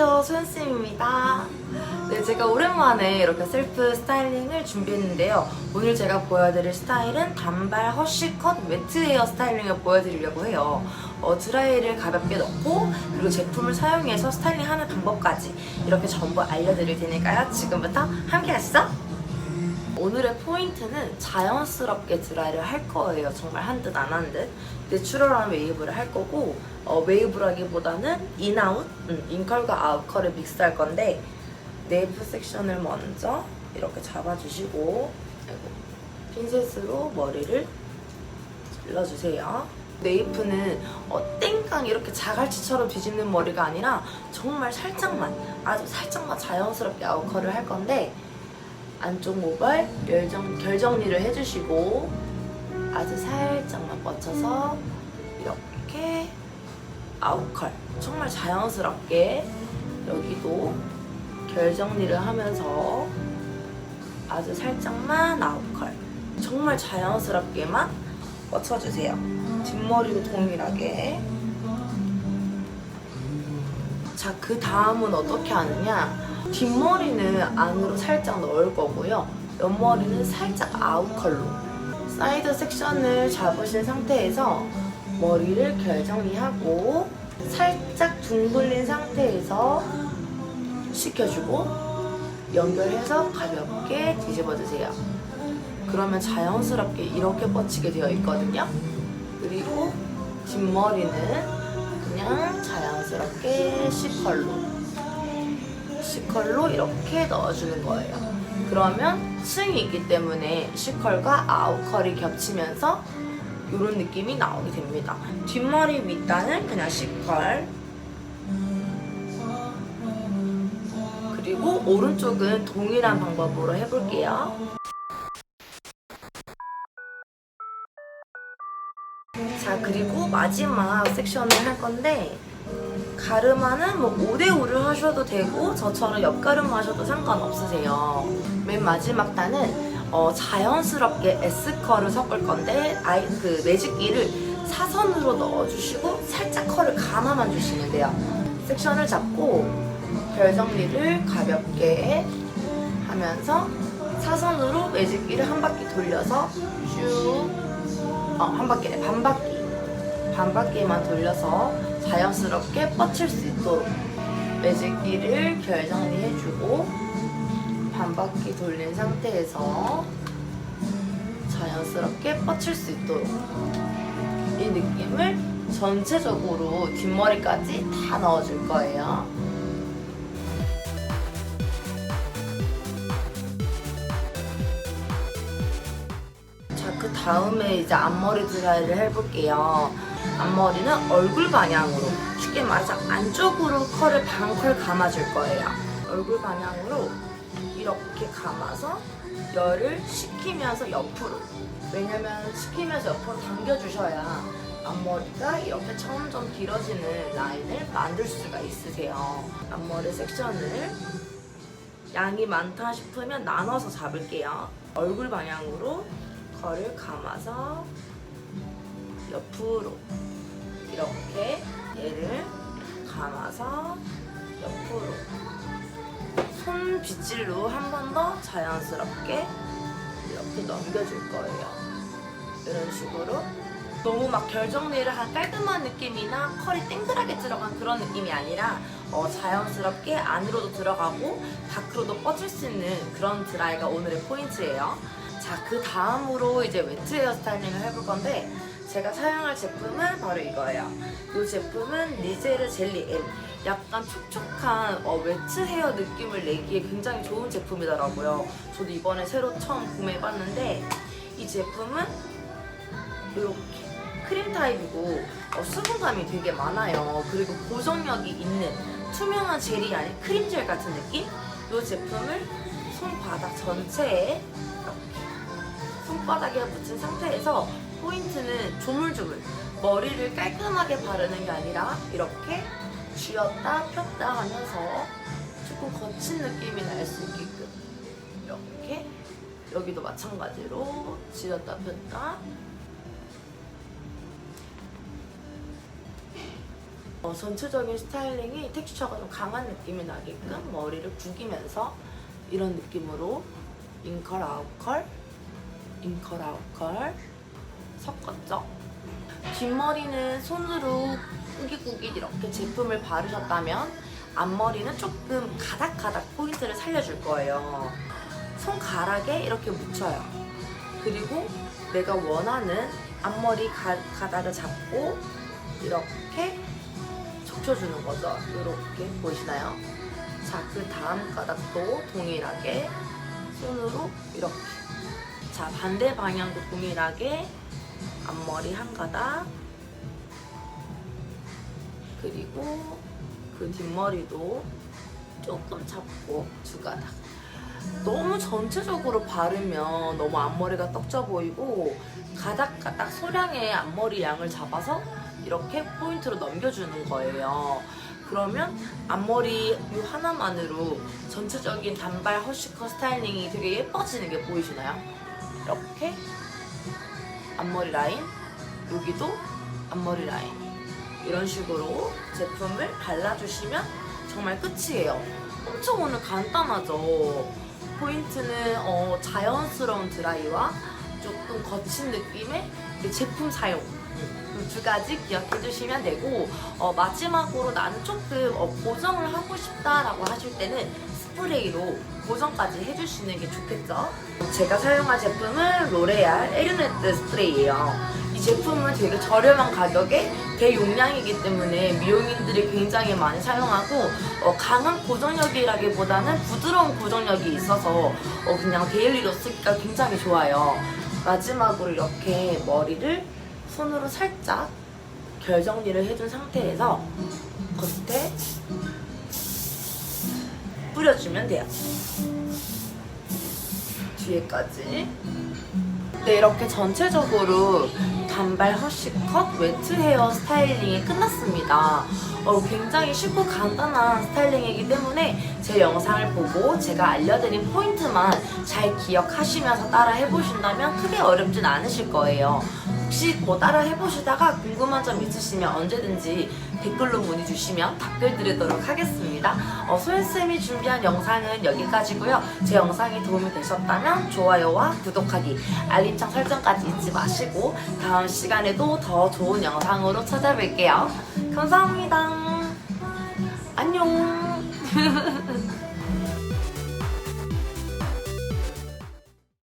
안녕하세요 소연쌤입니다. 네 제가 오랜만에 이렇게 셀프 스타일링을 준비했는데요. 오늘 제가 보여드릴 스타일은 단발 허쉬컷 웨트 헤어 스타일링을 보여드리려고 해요. 어, 드라이를 가볍게 넣고 그리고 제품을 사용해서 스타일링하는 방법까지 이렇게 전부 알려드릴 테니까요. 지금부터 함께 하시죠 오늘의 포인트는 자연스럽게 드라이를 할 거예요. 정말 한 듯 안 한 듯. 내추럴한 웨이브를 할 거고 어, 웨이브라기보다는 인아웃, 음, 인컬과 아웃컬을 믹스할 건데 네이프 섹션을 먼저 이렇게 잡아주시고 아이고, 핀셋으로 머리를 질러주세요. 네이프는 어, 땡깡 이렇게 자갈치처럼 뒤집는 머리가 아니라 정말 살짝만 아주 살짝만 자연스럽게 아웃컬을 할 건데 안쪽 모발 결정, 결정리를 해주시고 아주 살짝만 뻗쳐서 이렇게 아웃컬 정말 자연스럽게 여기도 결정리를 하면서 아주 살짝만 아웃컬 정말 자연스럽게만 뻗쳐주세요. 뒷머리도 동일하게 자 그 다음은 어떻게 하느냐 뒷머리는 안으로 살짝 넣을 거고요. 옆머리는 살짝 아웃컬로 사이드 섹션을 잡으신 상태에서 머리를 결정리하고 살짝 둥글린 상태에서 식혀주고 연결해서 가볍게 뒤집어 주세요. 그러면 자연스럽게 이렇게 뻗치게 되어 있거든요. 그리고 뒷머리는 그냥 자연스럽게 C컬로 C컬로 이렇게 넣어주는 거예요. 그러면 층이 있기 때문에 C컬과 아웃컬이 겹치면서 이런 느낌이 나오게 됩니다. 뒷머리 밑단은 그냥 C컬 그리고 오른쪽은 동일한 방법으로 해볼게요. 자 그리고 마지막 섹션을 할 건데 가르마는 뭐 5대5를 하셔도 되고 저처럼 옆가르마 하셔도 상관없으세요. 맨 마지막 단은 어, 자연스럽게 S컬을 섞을 건데 아이 그 매직기를 사선으로 넣어주시고 살짝 컬을 감아만 주시면 돼요. 섹션을 잡고 별 정리를 가볍게 하면서 사선으로 매직기를 한 바퀴 돌려서 쭉 어, 한 바퀴래 반 바퀴 반 바퀴만 돌려서 자연스럽게 뻗칠 수 있도록 매직기를 결정리해주고 반 바퀴 돌린 상태에서 자연스럽게 뻗칠 수 있도록 이 느낌을 전체적으로 뒷머리까지 다 넣어줄 거예요. 다음에 이제 앞머리 드라이를 해볼게요. 앞머리는 얼굴 방향으로, 쉽게 말해서 안쪽으로 컬을 반컬 감아줄 거예요. 얼굴 방향으로 이렇게 감아서 열을 식히면서 옆으로. 왜냐면 식히면서 옆으로 당겨주셔야 앞머리가 이렇게 점점 길어지는 라인을 만들 수가 있으세요. 앞머리 섹션을 양이 많다 싶으면 나눠서 잡을게요. 얼굴 방향으로 컬을 감아서 옆으로 이렇게 얘를 감아서 옆으로 손 빗질로 한 번 더 자연스럽게 이렇게 넘겨줄 거예요. 이런 식으로 너무 막 결정리를 한 깔끔한 느낌이나 컬이 땡글하게 들어간 그런 느낌이 아니라 어, 자연스럽게 안으로도 들어가고 밖으로도 뻗을 수 있는 그런 드라이가 오늘의 포인트예요. 자, 그 다음으로 이제 웨트 헤어 스타일링을 해볼 건데 제가 사용할 제품은 바로 이거예요. 이 제품은 리제르 젤리 M. 약간 촉촉한 어, 웨트 헤어 느낌을 내기에 굉장히 좋은 제품이더라고요. 저도 이번에 새로 처음 구매해봤는데 이 제품은 이렇게 크림 타입이고 어, 수분감이 되게 많아요. 그리고 고정력이 있는 투명한 젤이 아닌 크림젤 같은 느낌? 이 제품을 손바닥 전체에 손바닥에 붙인 상태에서 포인트는 조물조물 머리를 깔끔하게 바르는 게 아니라 이렇게 쥐었다 폈다 하면서 조금 거친 느낌이 날 수 있게끔 이렇게 여기도 마찬가지로 쥐었다 폈다. 어, 전체적인 스타일링이 텍스처가 좀 강한 느낌이 나게끔 머리를 구기면서 이런 느낌으로 인컬 아웃컬 인컬 아웃컬 섞었죠. 뒷머리는 손으로 꾸깃꾸깃 이렇게 제품을 바르셨다면 앞머리는 조금 가닥가닥 포인트를 살려줄 거예요. 손가락에 이렇게 묻혀요. 그리고 내가 원하는 앞머리 가, 가닥을 잡고 이렇게 적셔주는 거죠. 이렇게 보이시나요? 자, 그 다음 가닥도 동일하게 손으로 이렇게. 자, 반대 방향도 동일하게 앞머리 한 가닥. 그리고 그 뒷머리도 조금 잡고 두 가닥. 너무 전체적으로 바르면 너무 앞머리가 떡져 보이고 가닥가닥 소량의 앞머리 양을 잡아서 이렇게 포인트로 넘겨주는 거예요. 그러면 앞머리 이 하나만으로 전체적인 단발 허쉬컷 스타일링이 되게 예뻐지는 게 보이시나요? 이렇게 앞머리 라인, 여기도 앞머리 라인 이런 식으로 제품을 발라주시면 정말 끝이에요. 엄청 오늘 간단하죠. 포인트는 어, 자연스러운 드라이와 조금 거친 느낌의 그 제품 사용 그두 가지 기억해 주시면 되고 어, 마지막으로 나는 조금 어, 고정을 하고 싶다라고 하실 때는 스프레이로 고정까지 해주시는 게 좋겠죠. 제가 사용한 제품은 로레알 에르네트 스프레이예요. 이 제품은 되게 저렴한 가격에 대용량이기 때문에 미용인들이 굉장히 많이 사용하고 어, 강한 고정력이라기보다는 부드러운 고정력이 있어서 어, 그냥 데일리로 쓰기가 굉장히 좋아요. 마지막으로 이렇게 머리를 손으로 살짝 결 정리를 해준 상태에서 겉에 뿌려주면 돼요. 뒤에까지. 네, 이렇게 전체적으로 단발 허쉬컷 웨트 헤어 스타일링이 끝났습니다. 어, 굉장히 쉽고 간단한 스타일링이기 때문에 제 영상을 보고 제가 알려드린 포인트만 잘 기억하시면서 따라 해보신다면 크게 어렵진 않으실 거예요. 혹시 뭐 따라 해보시다가 궁금한 점 있으시면 언제든지 댓글로 문의 주시면 답글 드리도록 하겠 습니다. 어, 소연쌤이 준비한 영상은 여기까지고요. 제 영상이 도움이 되셨다면 좋아요와 구독하기, 알림창 설정까지 잊지 마시고 다음 시간에도 더 좋은 영상으로 찾아뵐게요. 감사합니다. 안녕.